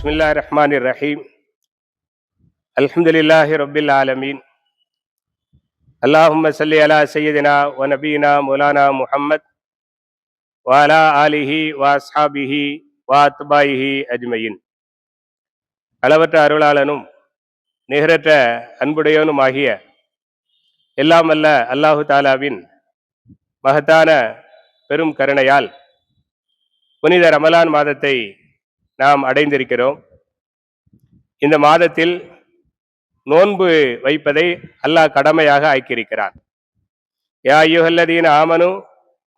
بسم الله الرحمن الرحيم الحمد لله رب العالمين اللهم صل على سيدنا ونبينا مولانا محمد وعلى آله وأصحابه وأتباعه أجمعين அளவற்ற அருளாளனும் நிகரற்ற அன்புடையவனுமாகிய எல்லாம் அல்ல அல்லாஹு தாலாவின் மகத்தான பெரும் கருணையால் புனித ரமலான் மாதத்தை நாம் அடைந்திருக்கிறோம். இந்த மாதத்தில் நோன்பு வைப்பதை அல்லாஹ் கடமையாக ஆக்கியிருக்கிறான். யா யுஹல்லதீன ஆமனு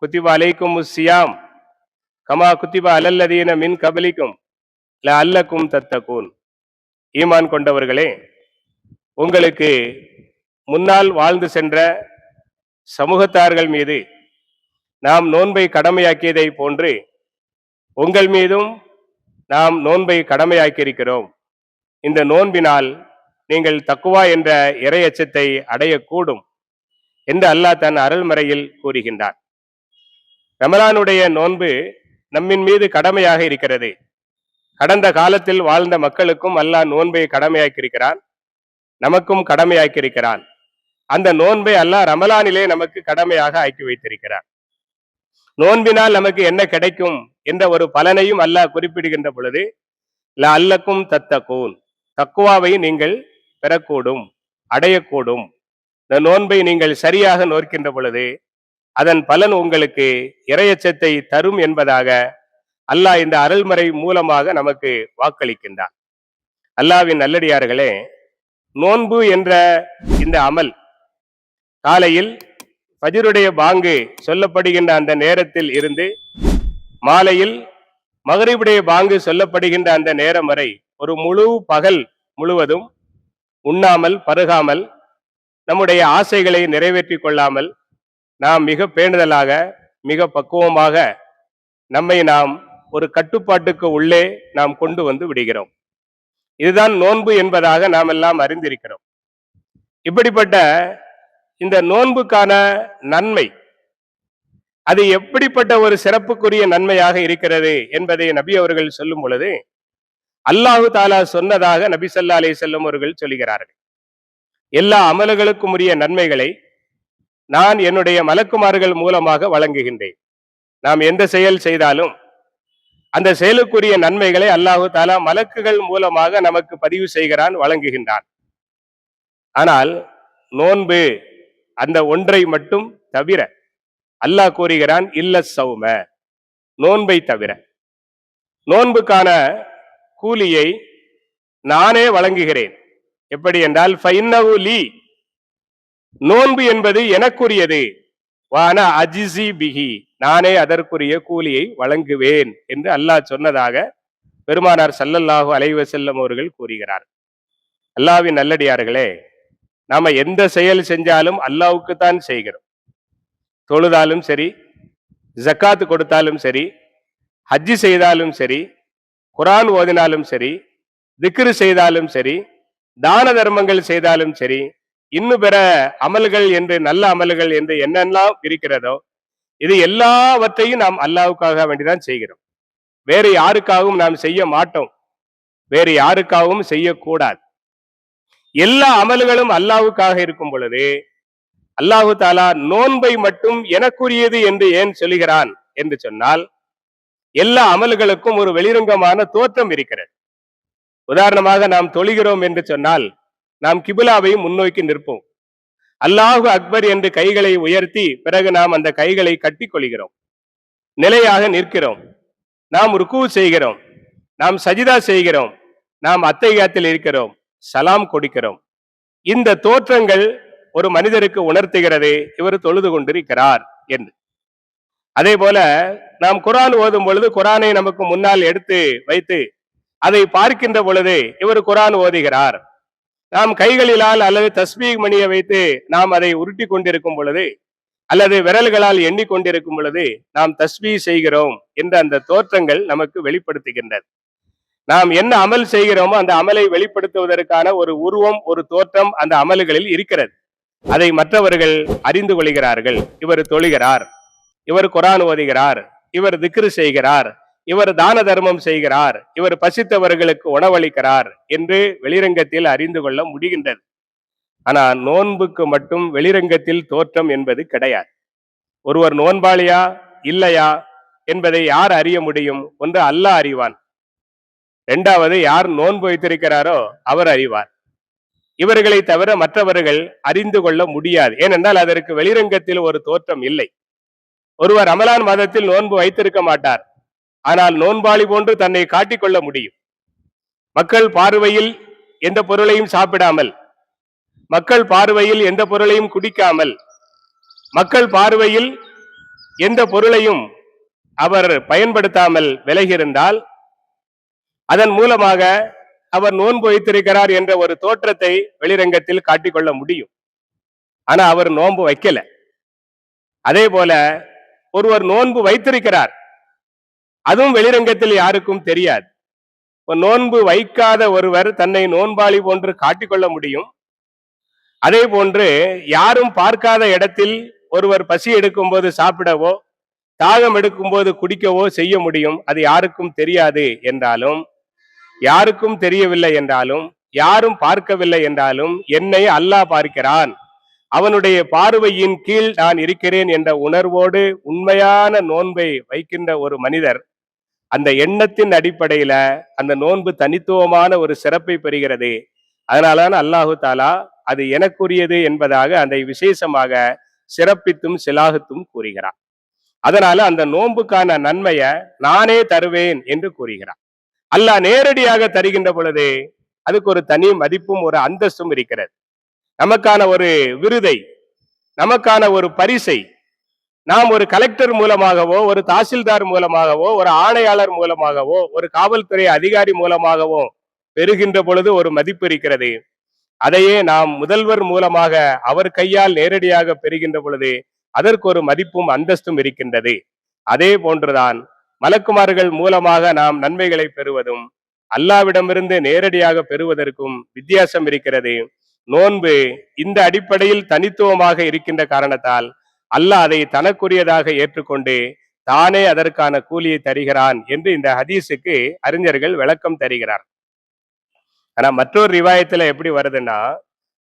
குத்திபா அலைக்கும் கமா குத்திபா அலல்லதீன மின் கபலிக்கும் ல அல்லக்கும் தத்தகூன். ஈமான் கொண்டவர்களே உங்களுக்கு முன்னால் வாழ்ந்து சென்ற சமூகத்தார்கள் மீது நாம் நோன்பை கடமையாக்கியதை போன்று உங்கள் மீதும் நாம் நோன்பை கடமையாக்கியிருக்கிறோம். இந்த நோன்பினால் நீங்கள் தக்குவா என்ற இறை அச்சத்தை அடையக்கூடும் என்று அல்லாஹ் தன் அருள்மறையில் கூறுகின்றார் ரமலானுடைய நோன்பு நம்மின் மீது கடமையாக இருக்கிறது. கடந்த காலத்தில் வாழ்ந்த மக்களுக்கும் அல்லாஹ் நோன்பை கடமையாக்கியிருக்கிறான். நமக்கும் கடமையாக்கியிருக்கிறான். அந்த நோன்பை அல்லாஹ் ரமலானிலே நமக்கு கடமையாக ஆக்கி வைத்திருக்கிறான். நோன்பினால் நமக்கு என்ன கிடைக்கும்? என்ற ஒரு பலனையும் அல்லாஹ் குறிப்பிடுகின்ற பொழுது ல அல்லக்கும் தத்தகூன். தக்குவாவை நீங்கள் பெறக்கூடும் அடையக்கூடும். இந்த நோன்பை நீங்கள் சரியாக நோக்கின்ற பொழுது அதன் பலன் உங்களுக்கு இரையச்சத்தை தரும் என்பதாக அல்லாஹ் இந்த அருள்மறை மூலமாக நமக்கு வாக்களிக்கின்றான். அல்லாவின் நல்லடியார்களே நோன்பு என்ற இந்த அமல் காலையில் பஜிருடைய பாங்கு சொல்லப்படுகின்ற அந்த நேரத்தில் இருந்து மாலையில் மகரிபுடைய பாங்கு சொல்லப்படுகின்ற அந்த நேரம் வரை ஒரு முழு பகல் முழுவதும் உண்ணாமல் பருகாமல் நம்முடைய ஆசைகளை நிறைவேற்றி கொள்ளாமல் நாம் மிக பேணுதலாக மிக பக்குவமாக நம்மை நாம் ஒரு கட்டுப்பாட்டுக்கு உள்ளே நாம் கொண்டு வந்து விடுகிறோம். இதுதான் நோன்பு என்பதாக நாம் எல்லாம் அறிந்திருக்கிறோம். இப்படிப்பட்ட இந்த நோன்புக்கான நன்மை அது எப்படிப்பட்ட ஒரு சிறப்புக்குரிய நன்மையாக இருக்கிறது என்பதை நபி அவர்கள் சொல்லும் பொழுது அல்லாஹு தாலா சொன்னதாக நபி சல்லா அலி செல்லும் அவர்கள் சொல்கிறார்கள். எல்லா அமல்களுக்கும் உரிய நன்மைகளை நான் என்னுடைய மலக்குமார்கள் மூலமாக வழங்குகின்றேன். நாம் எந்த செயல் செய்தாலும் அந்த செயலுக்குரிய நன்மைகளை அல்லாஹு தாலா மலக்குகள் மூலமாக நமக்கு பதிவு செய்கிறான் வழங்குகின்றான். ஆனால் நோன்பு அந்த ஒன்றை மட்டும் தவிர அல்லாஹ் கூறுகிறான் இல்ல சௌம. நோன்பை தவிர. நோன்புக்கான கூலியை நானே வழங்குகிறேன். எப்படி என்றால் ஃபைன்னவு லீ. நோன்பு என்பது எனக்குரியது. வான அஜிசி பிஹி. நானே அதற்குரிய கூலியை வழங்குவேன் என்று அல்லாஹ் சொன்னதாக பெருமானார் சல்லல்லாஹு அலைவ செல்லம் அவர்கள் கூறுகிறார். அல்லாஹ்வின் நல்லடியார்களே நாம எந்த செயல் செஞ்சாலும் அல்லாவுக்கு தான் செய்கிறோம். தொழுதாலும் சரி ஜக்காத்து கொடுத்தாலும் சரி ஹஜ்ஜி செய்தாலும் சரி குரான் ஓதினாலும் சரி திக்ரு செய்தாலும் சரி தான தர்மங்கள் செய்தாலும் சரி இன்னும் பிற அமல்கள் என்று நல்ல அமல்கள் என்று என்னெல்லாம் இருக்கிறதோ இது எல்லாவற்றையும் நாம் அல்லாவுக்காக வேண்டிதான் செய்கிறோம். வேறு யாருக்காகவும் நாம் செய்ய மாட்டோம். வேறு யாருக்காகவும் செய்யக்கூடாது. எல்லா அமல்களும் அல்லாவுக்காக இருக்கும் பொழுது அல்லாஹு தாலா நோன்பை மட்டும் எனக்குரியது என்று ஏன் சொல்லுகிறான் என்று சொன்னால் எல்லா அமல்களுக்கும் ஒரு வெளிரங்கமான தோற்றம் இருக்கிறது. உதாரணமாக நாம் தொழுகிறோம் என்று சொன்னால் நாம் கிபுலாவையும் முன்னோக்கி நிற்போம். அல்லாஹு அக்பர் என்று கைகளை உயர்த்தி பிறகு நாம் அந்த கைகளை கட்டி கொள்கிறோம். நிலையாக நிற்கிறோம். நாம் ருக்கு செய்கிறோம். நாம் சஜிதா செய்கிறோம். நாம் அத்தைகாத்தில் இருக்கிறோம். சலாம் கொடுக்கிறோம். இந்த தோற்றங்கள் ஒரு மனிதருக்கு உணர்த்துகிறது இவர் தொழுது கொண்டிருக்கிறார் என்று. அதே போல நாம் குரான் ஓதும் பொழுது குரானை நமக்கு முன்னால் எடுத்து வைத்து அதை பார்க்கின்ற பொழுது இவர் குரான் ஓதுகிறார். நாம் கைகளிலால் அல்லது தஸ்பீக் மணியை வைத்து நாம் அதை உருட்டி கொண்டிருக்கும் பொழுது அல்லது விரல்களால் எண்ணிக்கொண்டிருக்கும் பொழுது நாம் தஸ்பீ செய்கிறோம் என்ற அந்த தோற்றங்கள் நமக்கு வெளிப்படுத்துகின்றது. நாம் என்ன அமல் செய்கிறோமோ அந்த அமலை வெளிப்படுத்துவதற்கான ஒரு உருவம் ஒரு தோற்றம் அந்த அமல்களில் இருக்கிறது. அதை மற்றவர்கள் அறிந்து கொள்கிறார்கள். இவர் தொழுகிறார். இவர் குரான் ஓதுகிறார். இவர் திக்ரு செய்கிறார். இவர் தான தர்மம் செய்கிறார். இவர் பசித்தவர்களுக்கு உணவளிக்கிறார் என்று வெளிரங்கத்தில் அறிந்து கொள்ள முடிகின்றது. ஆனால் நோன்புக்கு மட்டும் வெளிரங்கத்தில் தோற்றம் என்பது கிடையாது. ஒருவர் நோன்பாளியா? இல்லையா? என்பதை யார் அறிய முடியும்? ஒன்று அல்லாஹ் அறிவான். இரண்டாவது யார் நோன்பு வைத்திருக்கிறாரோ அவர் அறிவார். இவர்களை தவிர மற்றவர்கள் அறிந்து கொள்ள முடியாது. ஏனென்றால் அதற்கு வெளிரங்கத்தில் ஒரு தோற்றம் இல்லை. ஒருவர் ரமலான் மாதத்தில் நோன்பு வைத்திருக்க மாட்டார். ஆனால் நோன்பாளி போன்று தன்னை காட்டிக்கொள்ள முடியும். மக்கள் பார்வையில் எந்த பொருளையும் சாப்பிடாமல் மக்கள் பார்வையில் எந்த பொருளையும் குடிக்காமல் மக்கள் பார்வையில் எந்த பொருளையும் அவர் பயன்படுத்தாமல் விலகியிருந்தால் அதன் மூலமாக அவர் நோன்பு வைத்திருக்கிறார் என்ற ஒரு தோற்றத்தை வெளிரங்கத்தில் காட்டிக்கொள்ள முடியும். ஆனா அவர் நோன்பு வைக்கல. அதே போல ஒருவர் நோன்பு வைத்திருக்கிறார். அதுவும் வெளிரங்கத்தில் யாருக்கும் தெரியாது. நோன்பு வைக்காத ஒருவர் தன்னை நோன்பாளி போன்று காட்டிக்கொள்ள முடியும். அதே போன்று யாரும் பார்க்காத இடத்தில் ஒருவர் பசி எடுக்கும் போது சாப்பிடவோ தாகம் எடுக்கும் போது குடிக்கவோ செய்ய முடியும். அது யாருக்கும் தெரியாது என்றாலும் யாருக்கும் தெரியவில்லை என்றாலும் யாரும் பார்க்கவில்லை என்றாலும் என்னை அல்லாஹ் பார்க்கிறான். அவனுடைய பார்வையின் கீழ் நான் இருக்கிறேன் என்ற உணர்வோடு உண்மையான நோன்பை வைக்கின்ற ஒரு மனிதர் அந்த எண்ணத்தின் அடிப்படையில அந்த நோன்பு தனித்துவமான ஒரு சிறப்பை பெறுகிறது. அதனாலதான் அல்லாஹு தாலா அது எனக்குரியது என்பதாக அதை விசேஷமாக சிறப்பித்தும் சிலாகத்தும் கூறுகிறார் அதனால அந்த நோன்புக்கான நன்மையை நானே தருவேன் என்று கூறுகிறார் அல்லாஹ் நேரடியாக தருகின்ற பொழுது அதுக்கு ஒரு தனி மதிப்பும் ஒரு அந்தஸ்தும் இருக்கிறது. நமக்கான ஒரு விருதை நமக்கான ஒரு பரிசை நாம் ஒரு கலெக்டர் மூலமாகவோ ஒரு தாசில்தார் மூலமாகவோ ஒரு ஆணையாளர் மூலமாகவோ ஒரு காவல்துறை அதிகாரி மூலமாகவோ பெறுகின்ற பொழுது ஒரு மதிப்பு இருக்கிறது. அதையே நாம் முதல்வர் மூலமாக அவர் கையால் நேரடியாக பெறுகின்ற பொழுது அதற்கு ஒரு மதிப்பும் அந்தஸ்தும் இருக்கின்றது. அதே போன்றுதான் மலக்குமார்கள் மூலமாக நாம் நன்மைகளை பெறுவதும் அல்லாவிடமிருந்து நேரடியாக பெறுவதற்கும் வித்தியாசம் இருக்கிறது. நோன்பு இந்த அடிப்படையில் தனித்துவமாக இருக்கின்ற காரணத்தால் அல்லாஹ் அதை தனக்குரியதாக ஏற்றுக்கொண்டு தானே அதற்கான கூலியை தருகிறான் என்று இந்த ஹதீஸுக்கு அறிஞர்கள் விளக்கம் தருகிறார். ஆனா மற்றொரு ரிவாயத்துல எப்படி வருதுன்னா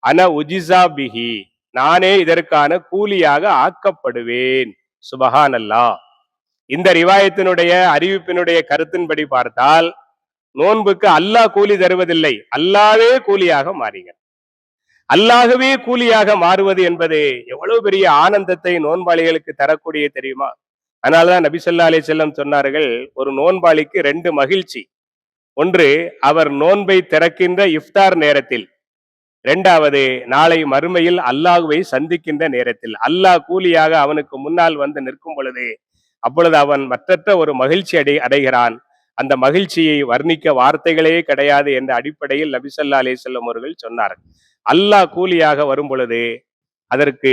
அன உஜிசா பிஹி நானே இதற்கான கூலியாக ஆக்கப்படுவேன். சுபஹான் அல்லாஹ் இந்த ரிவாயத்தினுடைய அறிவிப்பினுடைய கருத்தின்படி பார்த்தால் நோன்புக்கு அல்லாஹ் கூலி தருவதில்லை. அல்லாவே கூலியாக மாறுகிறார். அல்லாகவே கூலியாக மாறுவது என்பது எவ்வளவு பெரிய ஆனந்தத்தை நோன்பாளிகளுக்கு தரக்கூடிய தெரியுமா? அதனால்தான் நபிசல்லா அலி செல்லம் சொன்னார்கள் ஒரு நோன்பாளிக்கு ரெண்டு மகிழ்ச்சி. ஒன்று அவர் நோன்பை திறக்கின்ற இஃப்தார் நேரத்தில். இரண்டாவது நாளை மறுமையில் அல்லாஹுவை சந்திக்கின்ற நேரத்தில். அல்லாஹ் கூலியாக அவனுக்கு முன்னால் வந்து நிற்கும் பொழுது அப்பொழுது அவன் மற்றற்ற ஒரு மகிழ்ச்சி அடை அடைகிறான். அந்த மகிழ்ச்சியை வர்ணிக்க வார்த்தைகளே கிடையாது என்ற அடிப்படையில் நபிசல்லா அலே செல்லம் அவர்கள் சொன்னார் அல்லாஹ் கூலியாக வரும் பொழுது அதற்கு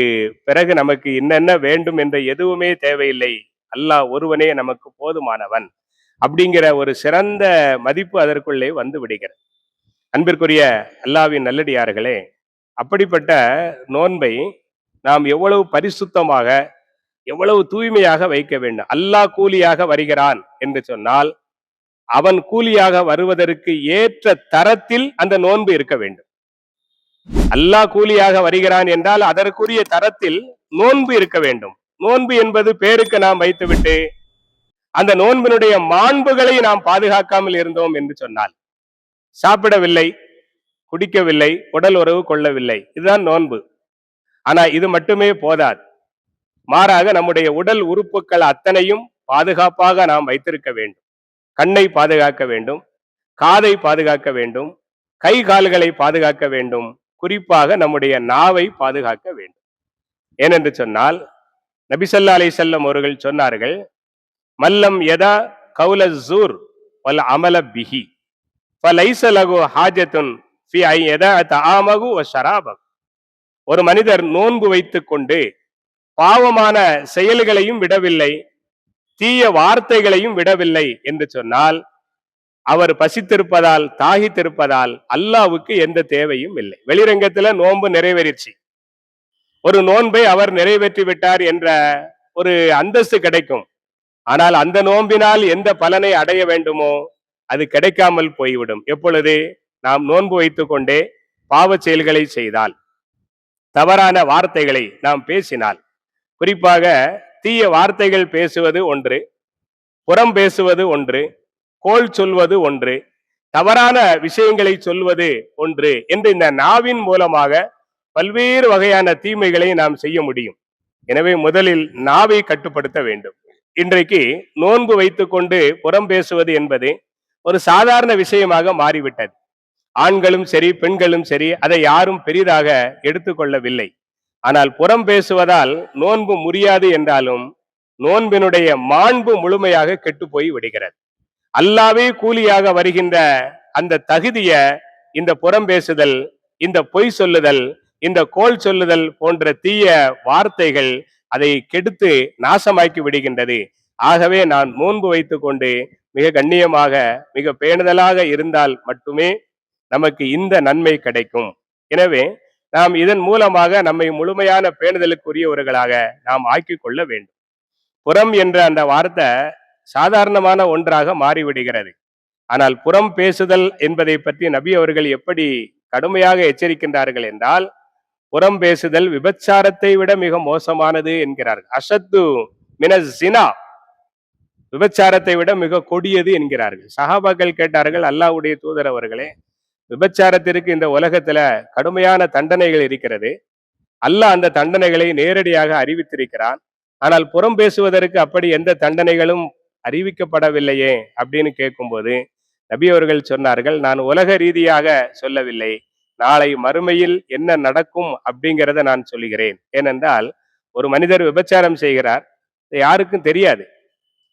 பிறகு நமக்கு என்னென்ன வேண்டும் என்ற எதுவுமே தேவையில்லை. அல்லாஹ் ஒருவனே நமக்கு போதுமானவன் அப்படிங்கிற ஒரு சிறந்த மதிப்பு அதற்குள்ளே வந்து விடுகிறது. அன்பிற்குரிய அல்லாவின் நல்லடியார்களே அப்படிப்பட்ட நோன்பை நாம் எவ்வளவு பரிசுத்தமாக எவ்வளவு தூய்மையாக வைக்க வேண்டும். அல்லாஹ் கூலியாக வருகிறான் என்று சொன்னால் அவன் கூலியாக வருவதற்கு ஏற்ற தரத்தில் அந்த நோன்பு இருக்க வேண்டும். அல்லாஹ் கூலியாக வருகிறான் என்றால் அதற்குரிய தரத்தில் நோன்பு இருக்க வேண்டும். நோன்பு என்பது பேருக்கு நாம் வைத்துவிட்டு அந்த நோன்பினுடைய மாண்புகளை நாம் பாதுகாக்காமல் இருந்தோம் என்று சொன்னால் சாப்பிடவில்லை குடிக்கவில்லை உடல் உறவு கொள்ளவில்லை இதுதான் நோன்பு. ஆனா இது மட்டுமே போதாது. மாறாக நம்முடைய உடல் உறுப்புகள் அத்தனையும் பாதுகாப்பாக நாம் வைத்திருக்க வேண்டும். கண்ணை பாதுகாக்க வேண்டும். காதை பாதுகாக்க வேண்டும். கை கால்களை பாதுகாக்க வேண்டும். குறிப்பாக நம்முடைய நாவை பாதுகாக்க வேண்டும். ஏனென்று சொன்னால் நபிசல்லா அலை செல்லம் அவர்கள் சொன்னார்கள் மல்லம் எதா கவுல ஜூர் வல் அமல பிஹி ஃபலைஸ லகு ஹாஜத்துன் ஃபி ஐ எதா தஆமகு வ ஒரு மனிதர் நோன்பு வைத்துக் கொண்டு பாவமான செயல்களையும் விடவில்லை தீய வார்த்தைகளையும் விடவில்லை என்று சொன்னால் அவர் பசித்திருப்பதால் தாகித்திருப்பதால் அல்லாவுக்கு எந்த தேவையும் இல்லை. வெளிரங்கத்துல நோன்பு நிறைவேறிச்சு ஒரு நோன்பை அவர் நிறைவேற்றி விட்டார் என்ற ஒரு அந்தஸ்து கிடைக்கும். ஆனால் அந்த நோன்பினால் எந்த பலனை அடைய வேண்டுமோ அது கிடைக்காமல் போய்விடும். எப்பொழுது? நாம் நோன்பு வைத்து கொண்டே பாவச் செயல்களை செய்தால் தவறான வார்த்தைகளை நாம் பேசினால். குறிப்பாக தீய வார்த்தைகள் பேசுவது ஒன்று புறம் பேசுவது ஒன்று கோல் சொல்வது ஒன்று தவறான விஷயங்களை சொல்வது ஒன்று என்று இந்த நாவின் மூலமாக பல்வேறு வகையான தீமைகளை நாம் செய்ய முடியும். எனவே முதலில் நாவை கட்டுப்படுத்த வேண்டும். இன்றைக்கு நோன்பு வைத்துக்கொண்டு புறம் பேசுவது என்பது ஒரு சாதாரண விஷயமாக மாறிவிட்டது. ஆண்களும் சரி பெண்களும் சரி அதை யாரும் பெரிதாக எடுத்துக்கொள்ளவில்லை. ஆனால் புறம் பேசுவதால் நோன்பு முறியாது என்றாலும் நோன்பினுடைய மாண்பு முழுமையாக கெட்டு போய் விடுகிறது. அல்லாவே கூலியாக வருகின்ற அந்த தகுதிய இந்த புறம் பேசுதல் இந்த பொய் சொல்லுதல் இந்த கோல் சொல்லுதல் போன்ற தீய வார்த்தைகள் அதை கெடுத்து நாசமாக்கி விடுகின்றது. ஆகவே நான் நோன்பு வைத்து கொண்டு மிக கண்ணியமாக மிக பேணுதலாக இருந்தால் மட்டுமே நமக்கு இந்த நன்மை கிடைக்கும். எனவே நாம் இதன் மூலமாக நம்மை முழுமையான பேணுதலுக்குரியவர்களாக நாம் ஆக்கிக் கொள்ள வேண்டும். புறம் என்ற அந்த வார்த்தை சாதாரணமான ஒன்றாக மாறிவிடுகிறது. ஆனால் புறம் பேசுதல் என்பதை பற்றி நபி அவர்கள் எப்படி கடுமையாக எச்சரிக்கின்றார்கள் என்றால் புறம் பேசுதல் விபச்சாரத்தை விட மிக மோசமானது என்கிறார்கள். அசத்து மினசினா விபச்சாரத்தை விட மிக கொடியது என்கிறார்கள். சஹாபாக்கள் கேட்டார்கள் அல்லாஹ்வுடைய தூதர் அவர்களே விபச்சாரத்திற்கு இந்த உலகத்துல கடுமையான தண்டனைகள் இருக்கிறது. அல்லாஹ் அந்த தண்டனைகளை நேரடியாக அறிவித்திருக்கிறான். ஆனால் புறம் பேசுவதற்கு அப்படி எந்த தண்டனைகளும் அறிவிக்கப்படவில்லையே அப்படின்னு கேட்கும்போது நபி அவர்கள் சொன்னார்கள் நான் உலக ரீதியாக சொல்லவில்லை. நாளை மறுமையில் என்ன நடக்கும் அப்படிங்கிறத நான் சொல்லுகிறேன். ஏனென்றால் ஒரு மனிதர் விபச்சாரம் செய்கிறார் யாருக்கும் தெரியாது.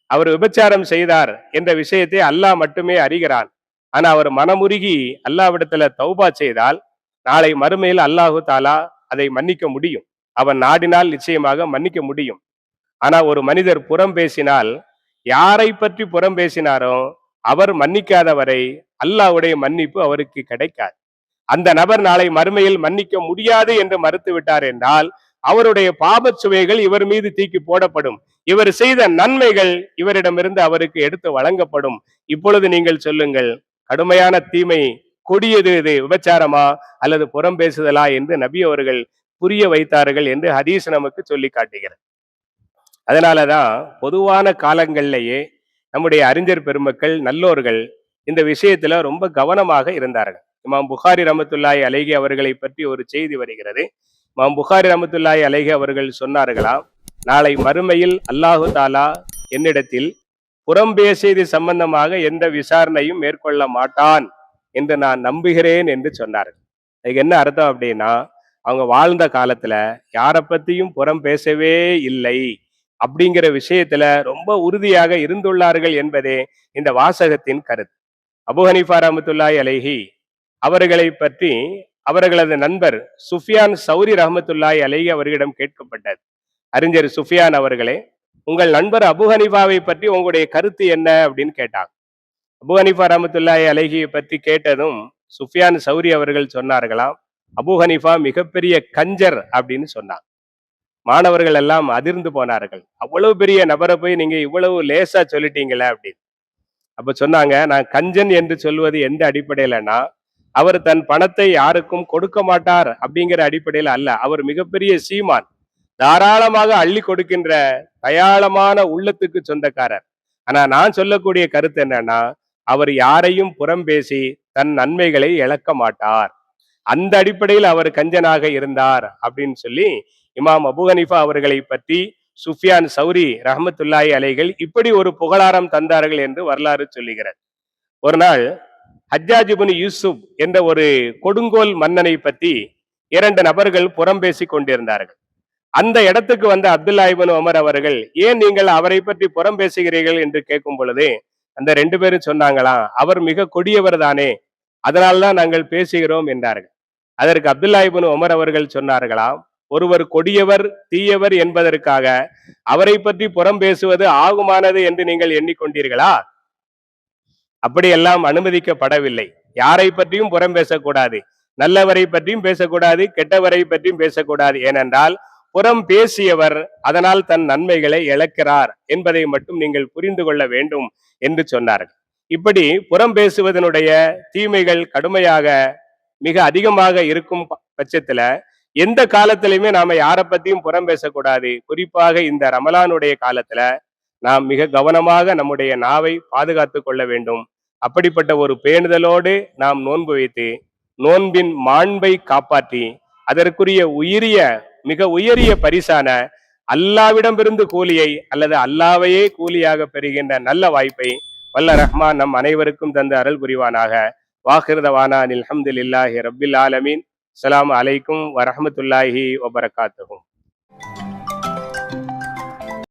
அவர் விபச்சாரம் செய்தார் என்ற விஷயத்தை அல்லாஹ் மட்டுமே அறிகிறான். ஆனா அவர் மனமுருகி அல்லாவிடத்துல தௌபா செய்தால் நாளை மறுமையில் அல்லாஹு தாலா அதை மன்னிக்க முடியும். அவன் நாடினால் நிச்சயமாக மன்னிக்க முடியும். ஆனா ஒரு மனிதர் புறம் பேசினால் யாரை பற்றி புறம் பேசினாரோ அவர் மன்னிக்காதவரை அல்லாவுடைய மன்னிப்பு அவருக்கு கிடைக்காது. அந்த நபர் நாளை மறுமையில் மன்னிக்க முடியாது என்று மறுத்து விட்டார் என்றால் அவருடைய பாபச் சுவைகள் இவர் மீது தீக்கி போடப்படும். இவர் செய்த நன்மைகள் இவரிடமிருந்து அவருக்கு எடுத்து வழங்கப்படும். இப்பொழுது நீங்கள் சொல்லுங்கள் கடுமையான தீமை கொடியது இது விபச்சாரமா? அல்லது புறம் பேசுதலா? என்று நபி அவர்கள் புரிய வைத்தார்கள் என்று ஹதீஸ் நமக்கு சொல்லி காட்டுகிறது. அதனாலதான் பொதுவான காலங்கள்லேயே நம்முடைய அறிஞர் பெருமக்கள் நல்லோர்கள் இந்த விஷயத்துல ரொம்ப கவனமாக இருந்தார்கள். இமாம் புகாரி ரமத்துல்லாய் அலைகி அவர்களை பற்றி ஒரு செய்தி வருகிறது. இமாம் புகாரி ரமத்துல்லாய் அலைகி அவர்கள் சொன்னார்களாம் நாளை மறுமையில் அல்லாஹு தாலா என்னிடத்தில் புறம் பேசியது சம்பந்தமாக எந்த விசாரணையும் மேற்கொள்ள மாட்டான் என்று நான் நம்புகிறேன் என்று சொன்னார்கள். அதுக்கு என்ன அர்த்தம் அப்படின்னா அவங்க வாழ்ந்த காலத்துல யாரை பத்தியும் புறம் பேசவே இல்லை அப்படிங்கிற விஷயத்துல ரொம்ப உறுதியாக இருந்துள்ளார்கள் என்பதே இந்த வாசகத்தின் கருத்து. அபு ஹனீஃபா ரஹமத்துல்லாய் அலைஹி அவர்களை பற்றி அவர்களது நண்பர் சுஃபியான் சௌரி ரஹமத்துல்லாய் அலைஹி அவர்களிடம் கேட்கப்பட்டது. அறிஞர் சுஃபியான் அவர்களே உங்கள் நண்பர் அபு ஹனீஃபாவை பற்றி உங்களுடைய கருத்து என்ன அப்படின்னு கேட்டாங்க. அபு ஹனீஃபா ரஹமத்துல்லாய் அலைஹியை பற்றி கேட்டதும் சுஃபியான் சௌரி அவர்கள் சொன்னார்களாம் அபு ஹனீஃபா மிகப்பெரிய கஞ்சர் அப்படின்னு சொன்னாங்க. மாணவர்கள் எல்லாம் அதிர்ந்து போனார்கள். அவ்வளவு பெரிய நபரை போய் நீங்க இவ்வளவு லேசா சொல்லிட்டீங்களே அப்படின்னு. அப்ப சொன்னாங்க நான் கஞ்சன் என்று சொல்வது எந்த அடிப்படையிலன்னா அவர் தன் பணத்தை யாருக்கும் கொடுக்க மாட்டார் அப்படிங்கிற அடிப்படையில் அல்ல. அவர் மிகப்பெரிய சீமான். தாராளமாக அள்ளி கொடுக்கின்ற தயாளமான உள்ளத்துக்கு சொந்தக்காரர். ஆனா நான் சொல்லக்கூடிய கருத்து என்னன்னா அவர் யாரையும் புறம் பேசி தன் நன்மைகளை இழக்க மாட்டார். அந்த அடிப்படையில் அவர் கஞ்சனாக இருந்தார் அப்படின்னு சொல்லி இமாம் அபு ஹனீஃபா அவர்களை பற்றி சுஃபியான் சௌரி ரஹமத்துல்லாய் அலைகள் இப்படி ஒரு புகழாரம் தந்தார்கள் என்று வரலாறு சொல்லுகிறார் ஒரு நாள் ஹஜ்ஜாஜிபுன் யூசுப் என்ற ஒரு கொடுங்கோல் மன்னனை பற்றி இரண்டு நபர்கள் புறம் பேசிக் கொண்டிருந்தார்கள். அந்த இடத்துக்கு வந்த அப்துல்லா இபன் உமர் அவர்கள் ஏன் நீங்கள் அவரை பற்றி புறம் பேசுகிறீர்கள்? என்று கேட்கும் பொழுது அந்த ரெண்டு பேரும் சொன்னாங்களாம் அவர் மிக கொடியவர் தானே அதனால்தான் நாங்கள் பேசுகிறோம் என்றார்கள். அதற்கு அப்துல்லா இபன் உமர் அவர்கள் சொன்னார்களாம் ஒருவர் கொடியவர் தீயவர் என்பதற்காக அவரை பற்றி புறம் பேசுவது ஆகுமானது என்று நீங்கள் எண்ணிக்கொண்டீர்களா? அப்படியெல்லாம் அனுமதிக்கப்படவில்லை. யாரை பற்றியும் புறம் பேசக்கூடாது. நல்லவரை பற்றியும் பேசக்கூடாது கெட்டவரை பற்றியும் பேசக்கூடாது. ஏனென்றால் புறம் பேசியவர் அதனால் தன் நன்மைகளை இழக்கிறார் என்பதை மட்டும் நீங்கள் புரிந்து கொள்ள வேண்டும் என்று சொன்னார்கள். இப்படி புறம் பேசுவதனுடைய தீமைகள் கடுமையாக மிக அதிகமாக இருக்கும் பட்சத்துல எந்த காலத்திலையுமே நாம யாரை பத்தியும் புறம் பேசக்கூடாது. குறிப்பாக இந்த ரமலானுடைய காலத்துல நாம் மிக கவனமாக நம்முடைய நாவை பாதுகாத்து கொள்ள வேண்டும். அப்படிப்பட்ட ஒரு பேணுதலோடு நாம் நோன்பு வைத்து நோன்பின் மாண்பை காப்பாற்றி அதற்குரிய உயிரிய மிக உயரிய பரிசான அல்லாவிடமிருந்து கூலியை அல்லது அல்லாவையே கூலியாக பெறுகின்ற நல்ல வாய்ப்பை வல்ல ரஹ்மான் நம் அனைவருக்கும் தந்து அருள் புரிவானாக. வாஹிருதவானா அல்ஹம்துலில்லாஹி ரபில் ஆலமீன். அஸ்ஸலாமு அலைக்கும் வரமத்துல்லாஹி வபரகாத்துகும்